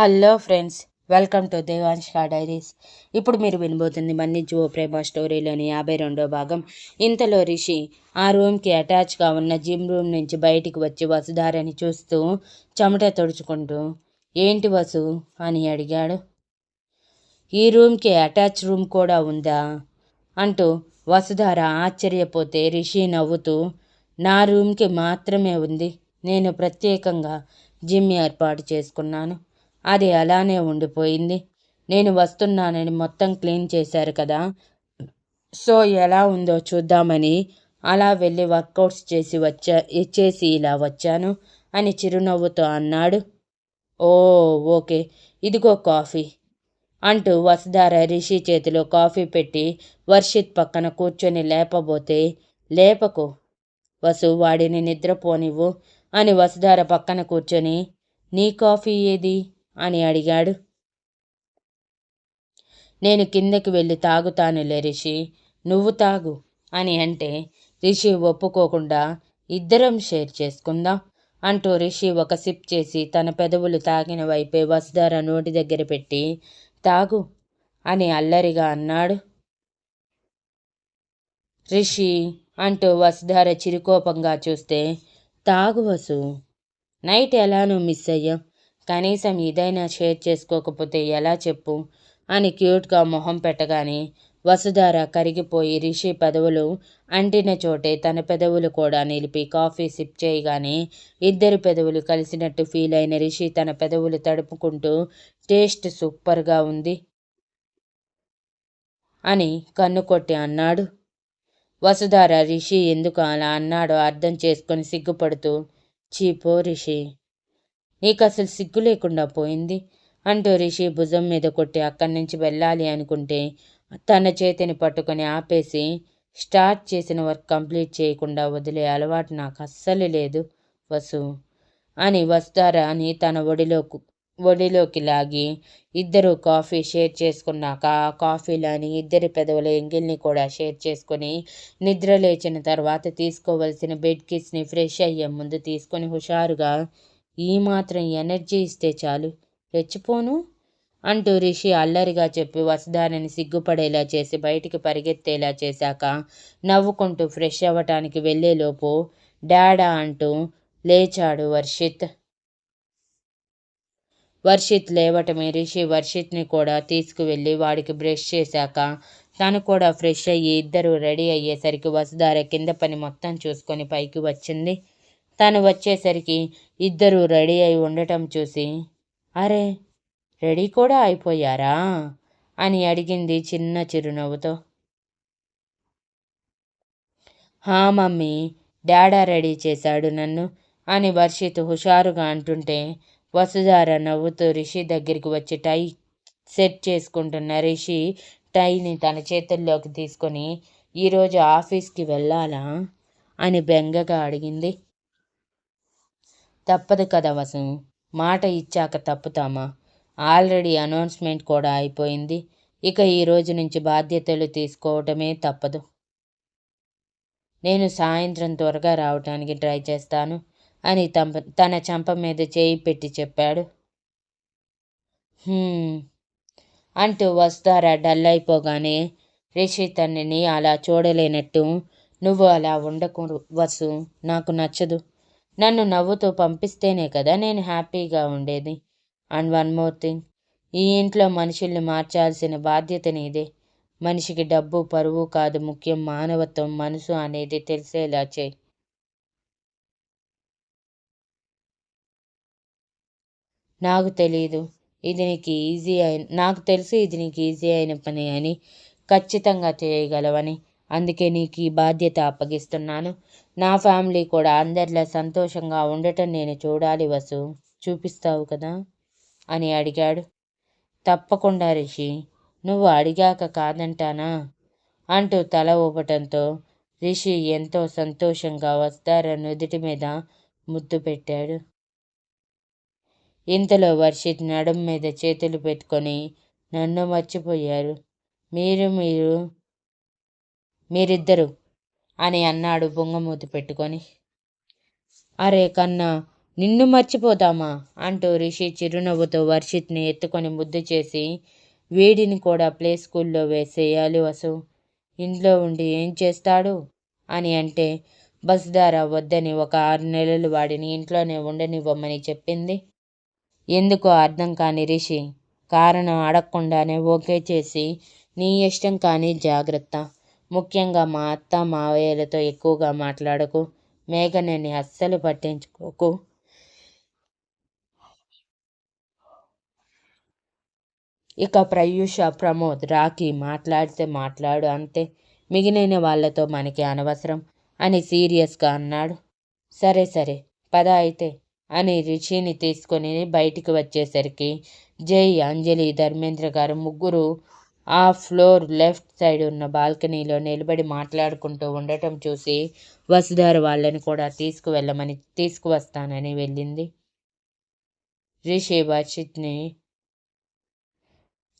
Hello friends welcome to Devansha diaries. ఇప్పుడు మీరు వినబోతుంది మన్ని జువో ప్రేమ స్టోరీలోని యాభై రెండో భాగం. ఇంతలో రిషి ఆ రూమ్కి అటాచ్గా ఉన్న జిమ్ రూమ్ నుంచి బయటికి వచ్చి వసుధారని చూస్తూ చెమట తుడుచుకుంటూ ఏంటి వసు? అని అడిగాడు. ఈ రూమ్కి అటాచ్ రూమ్ కూడా ఉందా? అంటూ వసుధార ఆశ్చర్యపోతే రిషి నవ్వుతూ నా రూమ్కి మాత్రమే ఉంది. నేను ప్రత్యేకంగా జిమ్ ఏర్పాటు చేసుకున్నాను. అది అలానే ఉండిపోయింది. నేను వస్తున్నానని మొత్తం క్లీన్ చేశారు కదా. సో ఎలా ఉందో చూద్దామని అలా వెళ్ళి వర్కౌట్స్ చేసి వచ్చా చేసి ఇలా వచ్చాను అని చిరునవ్వుతో అన్నాడు. ఓ ఓకే ఇదిగో కాఫీ అంటూ వసుధార రిషి చేతిలో కాఫీ పెట్టి వర్షిత్ పక్కన కూర్చొని లేపబోతే లేపకు వసు వాడిని నిద్రపోనివ్వు అని వసుధార పక్కన కూర్చొని నీ కాఫీ ఏది? అని అడిగాడు. నేను కిందకి వెళ్ళి తాగుతానులే రిషి. నువ్వు తాగు అని అంటే రిషి ఒప్పుకోకుండా ఇద్దరం షేర్ చేసుకుందాం అంటూ రిషి ఒక సిప్ చేసి తన పెదవులు తాగిన వైపే వసుధార నోటి దగ్గర పెట్టి తాగు అని అల్లరిగా అన్నాడు. రిషి అంటూ వసుధార చిరుకోపంగా చూస్తే తాగు వసు. నైట్ ఎలానో మిస్ అయ్యాం. కనీసం ఇదైనా షేర్ చేసుకోకపోతే ఎలా చెప్పు? అని క్యూట్గా మొహం పెట్టగానే వసుధార కరిగిపోయి రిషి పెదవులు అంటిన చోటే తన పెదవులు కూడా నిలిపి కాఫీ సిప్ చేయగానే ఇద్దరు పెదవులు కలిసినట్టు ఫీల్ అయిన రిషి తన పెదవులు తడుపుకుంటూ టేస్ట్ సూపర్గా ఉంది. అని కన్ను కొట్టి అన్నాడు. వసుధార రిషి ఎందుకు అలా అన్నాడో అర్థం చేసుకొని సిగ్గుపడుతూ చీపో రిషి. నీకు అసలు సిగ్గు లేకుండా పోయింది? అంటూ రిషి భుజం మీద కొట్టి అక్కడి నుంచి వెళ్ళాలి అనుకుంటే తన చేతిని పట్టుకొని ఆపేసి స్టార్ట్ చేసిన వర్క్ కంప్లీట్ చేయకుండా వదిలే అలవాటు నాకు అస్సలు లేదు వసు అని వస్తారా అని తన ఒడిలోకి ఒడిలోకి లాగి ఇద్దరు కాఫీ షేర్ చేసుకున్నాక ఆ కాఫీలోని ఇద్దరి పెదవుల ఎంగిల్ని కూడా షేర్ చేసుకొని నిద్ర లేచిన తర్వాత తీసుకోవలసిన బెడ్ కిస్ని ఫ్రెష్ అయ్యే ముందు తీసుకొని హుషారుగా ఈ మాత్రం ఎనర్జీ ఇస్తే చాలు. రెచ్చిపోను? అంటూ రిషి అల్లరిగా చెప్పి వసుధారిని సిగ్గుపడేలా చేసి బయటికి పరిగెత్తేలా చేశాక నవ్వుకుంటూ ఫ్రెష్ అవ్వటానికి వెళ్ళేలోపు డాడా అంటూ లేచాడు వర్షిత్. వర్షిత్ లేవటమే రిషి వర్షిత్ని కూడా తీసుకువెళ్ళి వాడికి బ్రష్ చేశాక తను కూడా ఫ్రెష్ అయ్యి ఇద్దరు రెడీ అయ్యేసరికి వసుధార కింద పని మొత్తం చూసుకొని పైకి వచ్చింది. తను వచ్చేసరికి ఇద్దరు రెడీ అయి ఉండటం చూసి అరే రెడీ కూడా అయిపోయారా? అని అడిగింది చిన్న చిరునవ్వుతో. హా మమ్మీ డాడా రెడీ చేశాడు నన్ను అని వర్షిత్ హుషారుగా అంటుంటే వసుధార నవ్వుతూ రిషి దగ్గరికి వచ్చి టై సెట్ చేసుకుంటున్న రిషి టైని తన చేతుల్లోకి తీసుకొని ఈరోజు ఆఫీస్కి వెళ్ళాలా? అని బెంగగా అడిగింది. తప్పదు కదా వసు మాట ఇచ్చాక తప్పుతామా? ఆల్రెడీ అనౌన్స్మెంట్ కూడా అయిపోయింది. ఇక ఈ రోజు నుంచి బాధ్యతలు తీసుకోవటమే తప్పదు. నేను సాయంత్రం త్వరగా రావటానికి ట్రై చేస్తాను అని తన చంప మీద చేయి పెట్టి చెప్పాడు. అంటూ వస్తారా డల్ అయిపోగానే రిషి తన్నిని అలా చూడలేనట్టు నువ్వు అలా ఉండకు వసు నాకు నచ్చదు. నన్ను నవ్వుతూ పంపిస్తేనే కదా నేను హ్యాపీగా ఉండేది. అండ్ వన్ మోర్ థింగ్ ఈ ఇంట్లో మనుషుల్ని మార్చాల్సిన బాధ్యత నీదే. మనిషికి డబ్బు పరువు కాదు ముఖ్యం మానవత్వం మనసు అనేది తెలిసేలా చేయి. నాకు తెలియదు ఇది నీకు ఈజీ అయిన నాకు తెలుసు ఇది నీకు ఈజీ అయిన పని అని ఖచ్చితంగా చేయగలవని. అందుకే నీకు ఈ బాధ్యత అప్పగిస్తున్నాను. నా ఫ్యామిలీ కూడా అందరిలా సంతోషంగా ఉండటం నేను చూడాలి వసు. చూపిస్తావు కదా? అని అడిగాడు. తప్పకుండా రిషి. నువ్వు అడిగాక కాదంటానా? అంటూ తల ఊపటంతో రిషి ఎంతో సంతోషంగా వస్తార నుదుటి మీద ముద్దు పెట్టాడు. ఇంతలో వర్షిత్ నడుం మీద చేతులు పెట్టుకొని నన్ను మర్చిపోయారు. మీరు మీరు మీరిద్దరు? అని అన్నాడు బొంగమూతి పెట్టుకొని. అరే కన్నా నిన్ను మర్చిపోతామా అంటూ రిషి చిరునవ్వుతో వర్షిత్ని ఎత్తుకొని ముద్దు చేసి వీడిని కూడా ప్లే స్కూల్లో వేసేయాలి వసు ఇంట్లో ఉండి ఏం చేస్తాడు? అని అంటే బస్దారా వద్దని ఒక ఆరు నెలలు వాడిని ఇంట్లోనే ఉండనివ్వమని చెప్పింది. ఎందుకో అర్థం కాని రిషి కారణం అడగకుండానే ఓకే చేసి నీ ఇష్టం కానీ జాగ్రత్త. ముఖ్యంగా మా అత్త మావయ్యలతో ఎక్కువగా మాట్లాడకు. మేఘనని అస్సలు పట్టించుకోకు. ఇక ప్రయూష ప్రమోద్ రాకి మాట్లాడితే మాట్లాడు అంతే. మిగిలిన వాళ్ళతో మనకి అనవసరం అని సీరియస్గా అన్నాడు. సరే సరే పద అయితే అని రిషిని తీసుకొని బయటికి వచ్చేసరికి జై అంజలి ధర్మేంద్ర గారు ముగ్గురు ఆ ఫ్లోర్ లెఫ్ట్ సైడ్ ఉన్న బాల్కనీలో నిలబడి మాట్లాడుకుంటూ ఉండటం చూసి వసుధార వాళ్ళని కూడా తీసుకువెళ్ళమని తీసుకువస్తానని వెళ్ళింది. రిషి బర్షిత్ని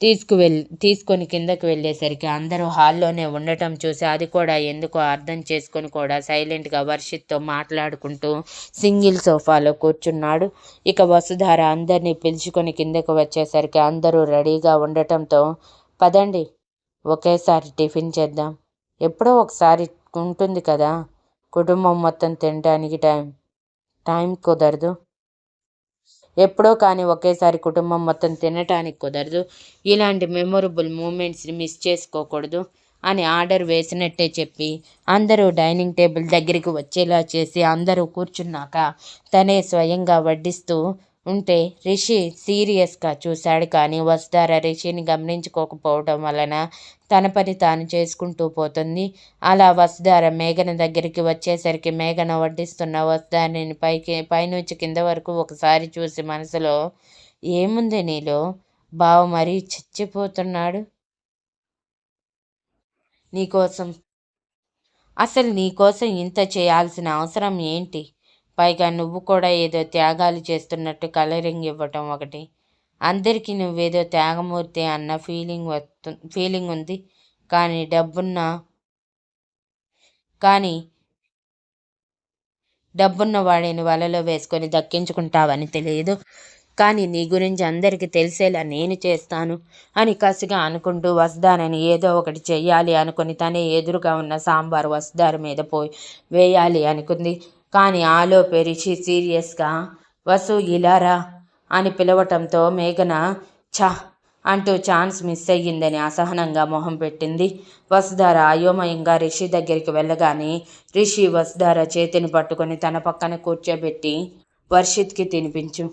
తీసుకువెళ్ తీసుకొని కిందకు వెళ్ళేసరికి అందరూ హాల్లోనే ఉండటం చూసి అది కూడా ఎందుకో అర్థం చేసుకొని కూడా సైలెంట్గా వర్షిత్తో మాట్లాడుకుంటూ సింగిల్ సోఫాలో కూర్చున్నాడు. ఇక వసుధార అందరినీ పిలుచుకొని కిందకు వచ్చేసరికి అందరూ రెడీగా ఉండటంతో పదండి. ఒకేసారి టిఫిన్ చేద్దాం. ఎప్పుడో ఒకసారి ఉంటుంది కదా కుటుంబం మొత్తం తినడానికి టైం. టైం కుదరదు. ఎప్పుడో కానీ ఒకేసారి కుటుంబం మొత్తం తినటానికి కుదరదు. ఇలాంటి మెమొరబుల్ మూమెంట్స్ని మిస్ చేసుకోకూడదు అని ఆర్డర్ వేసినట్టే చెప్పి అందరూ డైనింగ్ టేబుల్ దగ్గరికి వచ్చేలా చేసి అందరూ కూర్చున్నాక తనే స్వయంగా వడ్డిస్తూ ఉంటే రిషి సీరియస్గా చూశాడు కానీ వస్తారా రిషిని గమనించుకోకపోవడం వలన తన పని తాను చేసుకుంటూ పోతుంది. అలా వసుధార మేఘన దగ్గరికి వచ్చేసరికి మేఘన వడ్డిస్తున్న వసుధారిని పైకి పైనుంచి కింద వరకు ఒకసారి చూసి మనసులో ఏముంది నీలో? బావ మరీ చచ్చిపోతున్నాడు. నీకోసం అసలు నీకోసం ఇంత చేయాల్సిన అవసరం ఏంటి? పైగా నువ్వు కూడా ఏదో త్యాగాలు చేస్తున్నట్టు కలరింగ్ ఇవ్వటం ఒకటి. అందరికీ నువ్వేదో త్యాగమూర్తి అన్న ఫీలింగ్ వస్తు ఫీలింగ్ ఉంది. కానీ డబ్బున్న కానీ డబ్బున్న వాడిని వలలో వేసుకొని దక్కించుకుంటావని తెలియదు. కానీ నీ గురించి అందరికీ తెలిసేలా నేను చేస్తాను అని కసిగా అనుకుంటూ వస్తానని ఏదో ఒకటి చెయ్యాలి అనుకుని తనే ఎదురుగా ఉన్న సాంబార్ వసుదారు మీద పోయి వేయాలి అనుకుంది. కానీ ఆలోపే రిషి సీరియస్గా వసు ఇలారా అని పిలవటంతో మేఘన ఛా అంటూ ఛాన్స్ మిస్ అయ్యిందని అసహనంగా మొహం పెట్టింది. వసుధార అయోమయంగా రిషి దగ్గరికి వెళ్ళగానే రిషి వసుధార చేతిని పట్టుకొని తన పక్కన కూర్చోబెట్టి వర్షిత్కి తినిపించు.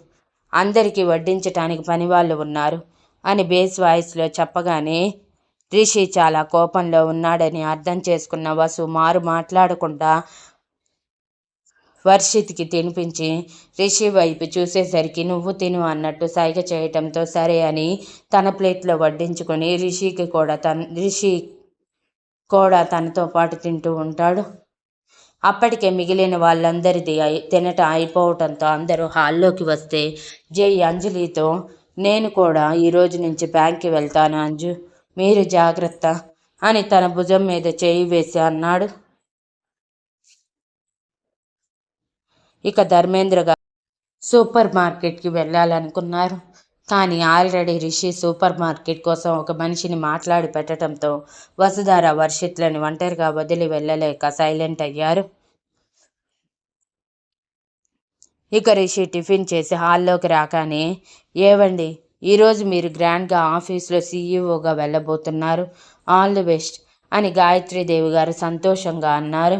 అందరికీ వడ్డించటానికి పనివాళ్ళు ఉన్నారు అని బేస్ వాయిస్లో చెప్పగానే రిషి చాలా కోపంలో ఉన్నాడని అర్థం చేసుకున్న వసు మారు మాట్లాడకుండా వర్షిత్కి తినిపించి రిషి వైపు చూసేసరికి నువ్వు తిను అన్నట్టు సైగ చేయటంతో సరే అని తన ప్లేట్లో వడ్డించుకొని రిషికి కూడా తన రిషి కూడా తనతో పాటు తింటూ ఉంటాడు. అప్పటికే మిగిలిన వాళ్ళందరిది తినటం అయిపోవటంతో అందరూ హాల్లోకి వస్తే జై అంజలితో నేను కూడా ఈరోజు నుంచి బ్యాంక్కి వెళ్తాను అంజు మీరు జాగ్రత్త అని తన భుజం మీద చేయి వేసి అన్నాడు. ఇక ధర్మేంద్ర గారు సూపర్ మార్కెట్కి వెళ్ళాలనుకున్నారు. కానీ ఆల్రెడీ రిషి సూపర్ మార్కెట్ కోసం ఒక మనిషిని మాట్లాడి పెట్టడంతో వసుధార వర్షిత్లను ఒంటరిగా వదిలి వెళ్ళలేక సైలెంట్ అయ్యారు. ఇక రిషి టిఫిన్ చేసి హాల్లోకి రాగానే ఏవండి ఈరోజు మీరు గ్రాండ్గా ఆఫీస్లో సీఈఓగా వెళ్ళబోతున్నారు. ఆల్ ది బెస్ట్ అని గాయత్రీదేవి గారు సంతోషంగా అన్నారు.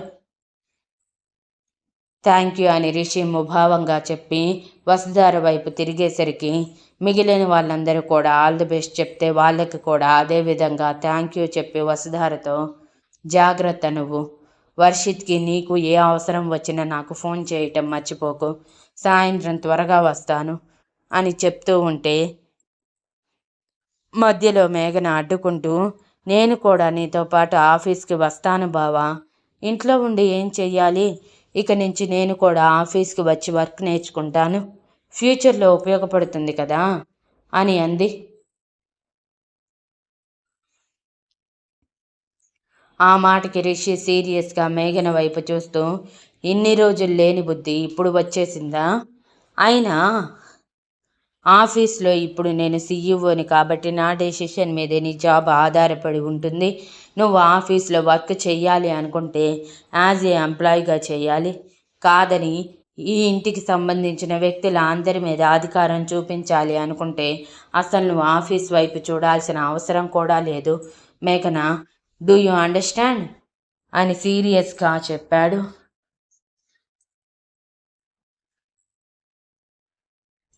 థ్యాంక్ యూ అని రిషి ముభావంగా చెప్పి వసుధార వైపు తిరిగేసరికి మిగిలిన వాళ్ళందరూ కూడా ఆల్ ది బెస్ట్ చెప్తే వాళ్ళకి కూడా అదే విధంగా థ్యాంక్ యూ చెప్పి వసుధారతో జాగ్రత్త నువ్వు. వర్షిత్కి నీకు ఏ అవసరం వచ్చినా నాకు ఫోన్ చేయటం మర్చిపోకు. సాయంత్రం త్వరగా వస్తాను అని చెప్తూ ఉంటే మధ్యలో మేఘన అడ్డుకుంటూ నేను కూడా నీతో పాటు ఆఫీస్కి వస్తాను బావా. ఇంట్లో ఉండి ఏం చెయ్యాలి? ఇక నుంచి నేను కూడా ఆఫీస్కి వచ్చి వర్క్ నేర్చుకుంటాను. ఫ్యూచర్లో ఉపయోగపడుతుంది కదా? అని అంది. ఆ మాటకి రిషి సీరియస్గా మేఘన వైపు చూస్తూ ఇన్ని రోజులు లేని బుద్ధి ఇప్పుడు వచ్చేసిందా? అయినా ఆఫీస్లో ఇప్పుడు నేను సీఈఓని కాబట్టి నా డెసిషన్ మీదే నీ జాబ్ ఆధారపడి ఉంటుంది. నువ్వు ఆఫీస్లో వర్క్ చేయాలి అనుకుంటే యాజ్ ఏ ఎంప్లాయీగా చేయాలి కాదని ఈ ఇంటికి సంబంధించిన వ్యక్తుల అందరి మీద అధికారం చూపించాలి అనుకుంటే అసలు నువ్వు ఆఫీస్ వైపు చూడాల్సిన అవసరం కూడా లేదు. మేఘన డూ యూ అండర్స్టాండ్ అని సీరియస్గా చెప్పాడు.